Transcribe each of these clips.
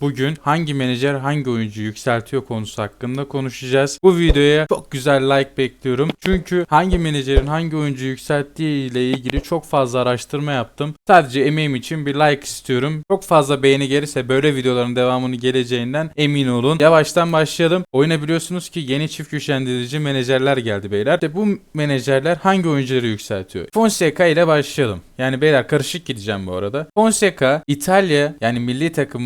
Bugün hangi menajer hangi oyuncuyu yükseltiyor konusu hakkında konuşacağız. Bu videoya çok güzel like bekliyorum. Çünkü hangi menajerin hangi oyuncuyu yükselttiği ile ilgili çok fazla araştırma yaptım. Sadece emeğim için bir like istiyorum. Çok fazla beğeni gelirse böyle videoların devamını geleceğinden emin olun. Yavaştan başlayalım. Oyuna biliyorsunuz ki yeni çift güçlendirici menajerler geldi beyler. İşte bu menajerler hangi oyuncuları yükseltiyor? Fonseca ile başlayalım. Yani beyler karışık gideceğim bu arada. Fonseca İtalya yani milli takım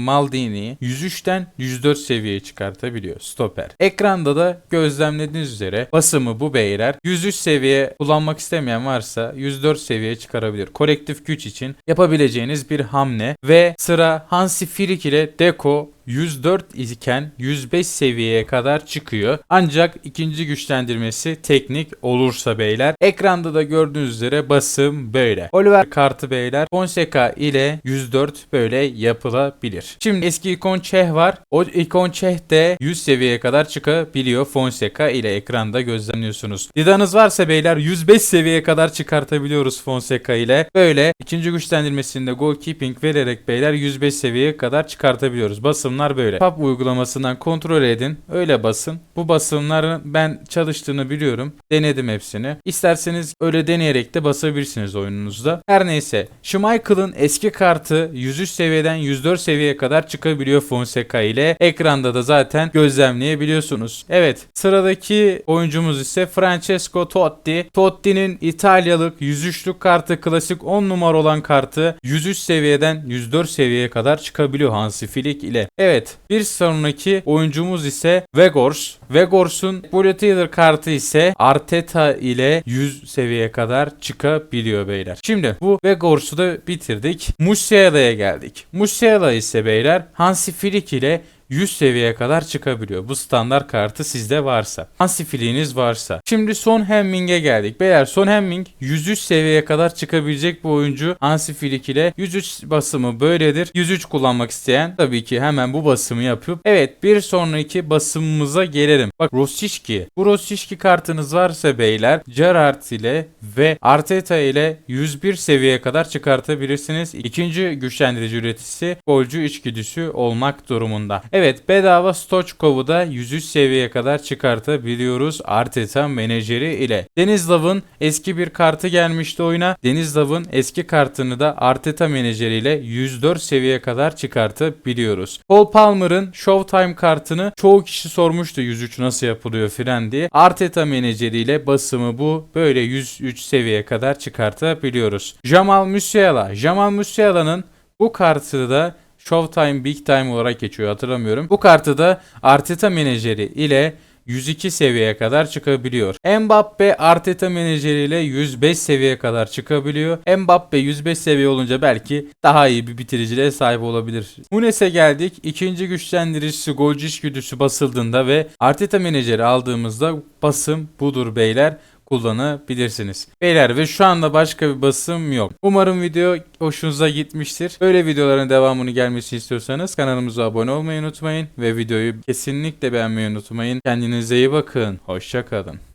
Maldini'yi 103'ten 104 seviyeye çıkartabiliyor. Stoper. Ekranda da gözlemlediğiniz üzere basımı bu beyler 103 seviye kullanmak istemeyen varsa 104 seviyeye çıkarabilir. Kolektif güç için yapabileceğiniz bir hamle ve sıra Hansi Flick ile Deco 104 iken 105 seviyeye kadar çıkıyor. Ancak ikinci güçlendirmesi teknik olursa beyler. Ekranda da gördüğünüz üzere basım böyle. Oliver kartı beyler Fonseca ile 104 böyle yapılabilir. Şimdi eski ikon Çeh var. O ikon Çeh de 100 seviyeye kadar çıkabiliyor Fonseca ile ekranda gözlemliyorsunuz. Didanız varsa beyler 105 seviyeye kadar çıkartabiliyoruz Fonseca ile. Böyle ikinci güçlendirmesinde goalkeeping vererek beyler 105 seviyeye kadar çıkartabiliyoruz. Basımlar böyle. PUB uygulamasından kontrol edin. Öyle basın. Bu basımların ben çalıştığını biliyorum. Denedim hepsini. İsterseniz öyle deneyerek de basabilirsiniz oyununuzda. Her neyse. Schmeichel'ın eski kartı 103 seviyeden 104 seviyeye kadar çıkabiliyor Fonseca ile. Ekranda da zaten gözlemleyebiliyorsunuz. Evet. Sıradaki oyuncumuz ise Francesco Totti. Totti'nin İtalyalık 103'lük kartı klasik 10 numara olan kartı 103 seviyeden 104 seviyeye kadar çıkabiliyor Hansi Flick ile. Evet. Bir sonraki oyuncumuz ise Vegors. Vegors'un Bullet kartı ise Arteta ile 100 seviyeye kadar çıkabiliyor beyler. Şimdi bu Vegors'u da bitirdik. Musiala'ya geldik. Musiala ise beyler Hansi Flick ile 100 seviyeye kadar çıkabiliyor. Bu standart kartı sizde varsa. Hansi Flick'iniz varsa. Şimdi Son Hemming'e geldik. Beyler Son Hemming 103 seviyeye kadar çıkabilecek bu oyuncu Hansi Flick ile 103 basımı böyledir. 103 kullanmak isteyen tabii ki hemen bu basımı yapıp evet bir sonraki basımımıza gelelim. Bak Rosicki. Bu Rosicki kartınız varsa beyler Gerrard ile ve Arteta ile 101 seviyeye kadar çıkartabilirsiniz. İkinci güçlendirici üreticisi golcü içgüdüsü olmak durumunda. Evet bedava Stochkov'u da 103 seviyeye kadar çıkartabiliyoruz Arteta menajeri ile. Denizlav'ın eski bir kartı gelmişti oyuna. Denizlav'ın eski kartını da Arteta menajeriyle 104 seviyeye kadar çıkartabiliyoruz. Paul Palmer'ın Showtime kartını çoğu kişi sormuştu 103 nasıl yapılıyor filan diye. Arteta menajeriyle basımı bu. Böyle 103 seviyeye kadar çıkartabiliyoruz. Jamal Musiala. Jamal Musiala'nın bu kartı da Showtime Big Time olarak geçiyor hatırlamıyorum. Bu kartı da Arteta menajeri ile 102 seviyeye kadar çıkabiliyor. Mbappe Arteta menajeriyle 105 seviyeye kadar çıkabiliyor. Mbappe 105 seviye olunca belki daha iyi bir bitiriciliğe sahip olabilir. Hunes'e geldik. İkinci güçlendiricisi golcü içgüdüsü basıldığında ve Arteta menajeri aldığımızda basım budur beyler kullanabilirsiniz. Beyler ve şu anda başka bir basım yok. Umarım video hoşunuza gitmiştir. Böyle videoların devamını gelmesini istiyorsanız kanalımıza abone olmayı unutmayın ve videoyu kesinlikle beğenmeyi unutmayın. Kendinize iyi bakın. Hoşçakalın.